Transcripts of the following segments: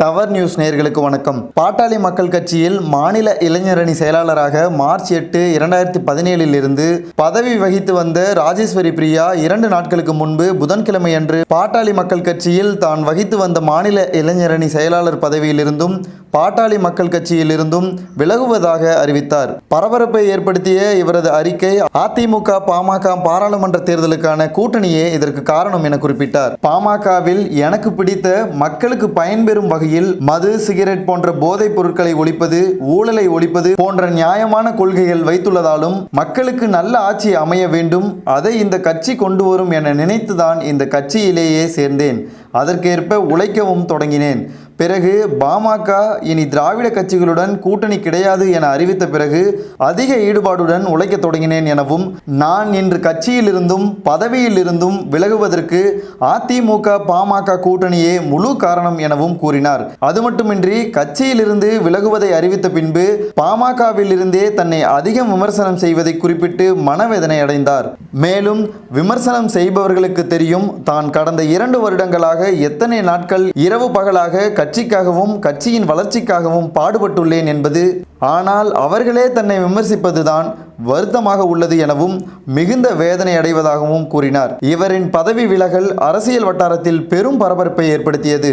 Tower news நேயர்களுக்கு வணக்கம். பாட்டாளி மக்கள் கட்சியில் மாநில இளைஞரணி செயலாளராக மார்ச் எட்டு இரண்டாயிரத்தி பதினேழில் இருந்து பதவி வகித்து வந்த ராஜேஸ்வரி பிரியா இரண்டு நாட்களுக்கு முன்பு புதன்கிழமை அன்று பாட்டாளி மக்கள் கட்சியில் தான் வகித்து வந்த மாநில இளைஞரணி செயலாளர் பதவியிலிருந்தும் பாட்டாளி மக்கள் கட்சியிலிருந்தும் விலகுவதாக அறிவித்தார். பரபரப்பை ஏற்படுத்திய இவரது அறிக்கை அதிமுக பாமக பாராளுமன்ற தேர்தலுக்கான கூட்டணியே இதற்கு காரணம் என குறிப்பிட்டார். பாமகவில் எனக்கு பிடித்த மக்களுக்கு பயன்பெறும் வகையில் மது சிகரெட் போன்ற போதைப் பொருட்களை ஒழிப்பது ஊழலை ஒழிப்பது போன்ற நியாயமான கொள்கைகள் வைத்துள்ளதாலும் மக்களுக்கு நல்ல ஆட்சி அமைய வேண்டும் அதை இந்த கட்சி கொண்டு வரும் என நினைத்துதான் இந்த கட்சியிலேயே சேர்ந்தேன். அதற்கேற்ப உழைக்கவும் தொடங்கினேன். பிறகு பாமக இனி திராவிட கட்சிகளுடன் கூட்டணி கிடையாது என அறிவித்த பிறகு அதிக ஈடுபாடுடன் உழைக்கத் தொடங்கினேன் எனவும் நான் இன்று கட்சியிலிருந்தும் பதவியிலிருந்தும் விலகுவதற்கு அதிமுக பாமக கூட்டணியே முழு காரணம் எனவும் கூறினார். அது மட்டுமின்றி கட்சியிலிருந்து விலகுவதை அறிவித்த பின்பு பாமகவில் இருந்தே தன்னை அதிகம் விமர்சனம் செய்வதை குறிப்பிட்டு மனவேதனை அடைந்தார். மேலும் விமர்சனம் செய்பவர்களுக்கு தெரியும் தான் கடந்த இரண்டு வருடங்களாக எத்தனை நாட்கள் இரவு பகலாக கட்சிக்காகவும் கட்சியின் வளர்ச்சிக்காகவும் பாடுபட்டுள்ளேன் என்பது ஆனால் அவர்களே தன்னை விமர்சிப்பதுதான் வருத்தமாக உள்ளது எனவும் மிகுந்த வேதனை அடைவதாகவும் கூறினார். இவரின் பதவி விலகல் அரசியல் வட்டாரத்தில் பெரும் பரபரப்பை ஏற்படுத்தியது.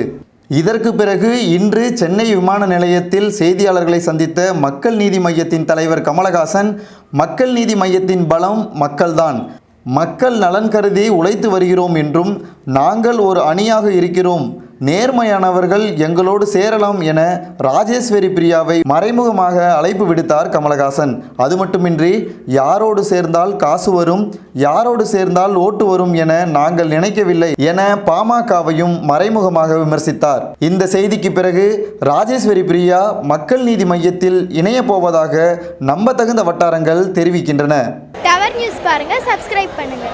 இதற்கு பிறகு இன்று சென்னை விமான நிலையத்தில் செய்தியாளர்களை சந்தித்த மக்கள் நீதி மையத்தின் தலைவர் கமலஹாசன் மக்கள் நீதி மையத்தின் பலம் மக்கள்தான். மக்கள் நலன் கருதி உழைத்து வருகிறோம் என்றும் நாங்கள் ஒரு அணியாக இருக்கிறோம். நேர்மையானவர்கள் எங்களோடு சேரலாம் என ராஜேஸ்வரி பிரியாவை மறைமுகமாக அழைப்பு விடுத்தார் கமலஹாசன். அது மட்டுமின்றி யாரோடு சேர்ந்தால் காசு வரும் யாரோடு சேர்ந்தால் ஓட்டு வரும் என நாங்கள் நினைக்கவில்லை என பாமகவையும் மறைமுகமாக விமர்சித்தார். இந்த செய்திக்கு பிறகு ராஜேஸ்வரி பிரியா மக்கள் நீதி மையத்தில் இணைய போவதாக நம்பத்தகுந்த வட்டாரங்கள் தெரிவிக்கின்றன. டவர் நியூஸ் பாருங்க சப்ஸ்கிரைப் பண்ணுங்க.